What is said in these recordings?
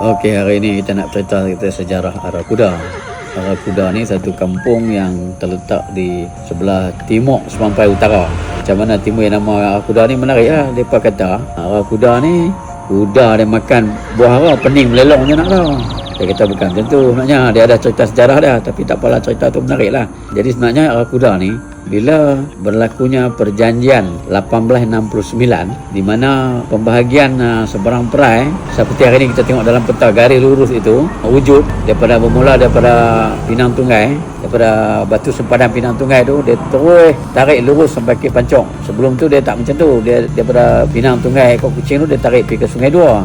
Okey, hari ini kita nak cerita kita sejarah Arah Kuda. Arah Kuda ni satu kampung yang terletak di sebelah timur Semampai Utara. Macam mana timur yang nama Arah Kuda ni menarik lah. Mereka kata Arah Kuda ni kuda dia makan buah arah pening melelong je nak tahu. Dia kata bukan macam tu sebenarnya. Dia ada cerita sejarah dia tapi tak apalah cerita tu menarik lah. Jadi sebenarnya Arah Kuda ni bila berlakunya perjanjian 1869 di mana pembahagian uh, seberang perai seperti hari ini kita tengok dalam peta garis lurus itu wujud daripada bermula daripada Pinang Tunggai daripada batu sempadan Pinang Tunggai tu dia terus tarik lurus sampai ke Pancong. Sebelum tu dia tak macam tu. Dia daripada Pinang Tunggai ekor kucing tu dia tarik pergi ke Sungai Dua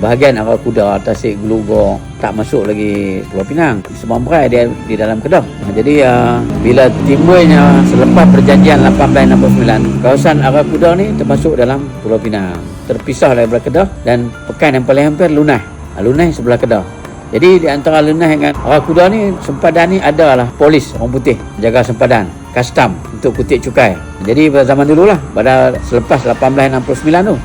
bahagian arah kuda tasik gelugor tak masuk lagi Pulau Pinang. Semua dia di dalam Kedah. Jadi uh, bila timbulnya selepas perjanjian 1869 kawasan arah kuda ni termasuk dalam Pulau Pinang. Terpisah daripada Kedah dan pekan yang paling hampir Lunai. Ah, Lunai sebelah Kedah. Jadi di antara Lunai dengan arah kuda ni sempadan ni adalah polis orang putih jaga sempadan custom untuk kutip cukai. Jadi pada zaman dulu lah pada selepas 1869 tu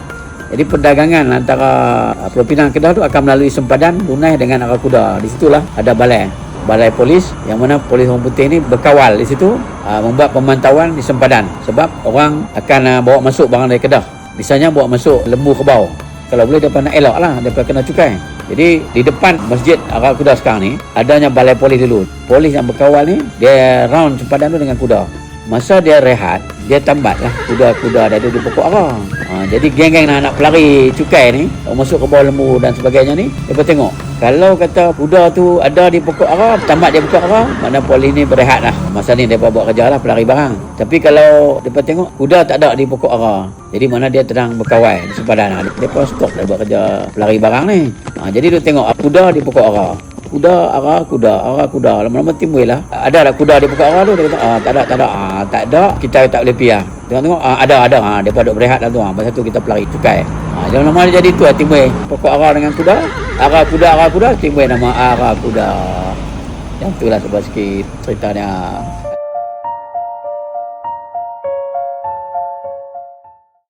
jadi perdagangan antara uh, Pulau Pinang Kedah tu akan melalui sempadan Brunei dengan Arah Kuda. Di situlah ada balai. Balai polis yang mana polis orang putih ni berkawal di situ uh, membuat pemantauan di sempadan sebab orang akan uh, bawa masuk barang dari Kedah. Misalnya bawa masuk lembu kebau. Kalau boleh depa nak elok lah depa kena cukai. Jadi di depan masjid Arah Kuda sekarang ni adanya balai polis dulu. Polis yang berkawal ni dia round sempadan tu dengan kuda. Masa dia rehat, dia tambat lah kuda-kuda ada di pokok arah. Ha, jadi geng-geng nak, nak pelari cukai ni, masuk ke bawah lembu dan sebagainya ni, dia tengok. Kalau kata kuda tu ada di pokok arah, tambat dia pokok arah, mana polis ni berehat lah. Masa ni dia buat kerja lah, pelari barang. Tapi kalau dia tengok, kuda tak ada di pokok arah. Jadi mana dia sedang berkawal di sempadan. Dia, dia pun stop dia buat kerja pelari barang ni. Ha, jadi dia tengok, kuda di pokok arah kuda arah kuda arah kuda. Lama-lama timbul lah. Ada tak kuda di pokok arah tu dia kata ah, tak ada tak ada ah, tak ada kita tak boleh pergi lah tengok-tengok ah, ada ada ah, dia duduk berehat lah tu ah. pasal tu kita pelari cukai. Ah, lama-lama dia jadi tu lah timbul. Pokok arah dengan kuda arah kuda arah kuda timbul nama arah kuda. Yang tu lah sebab sikit ceritanya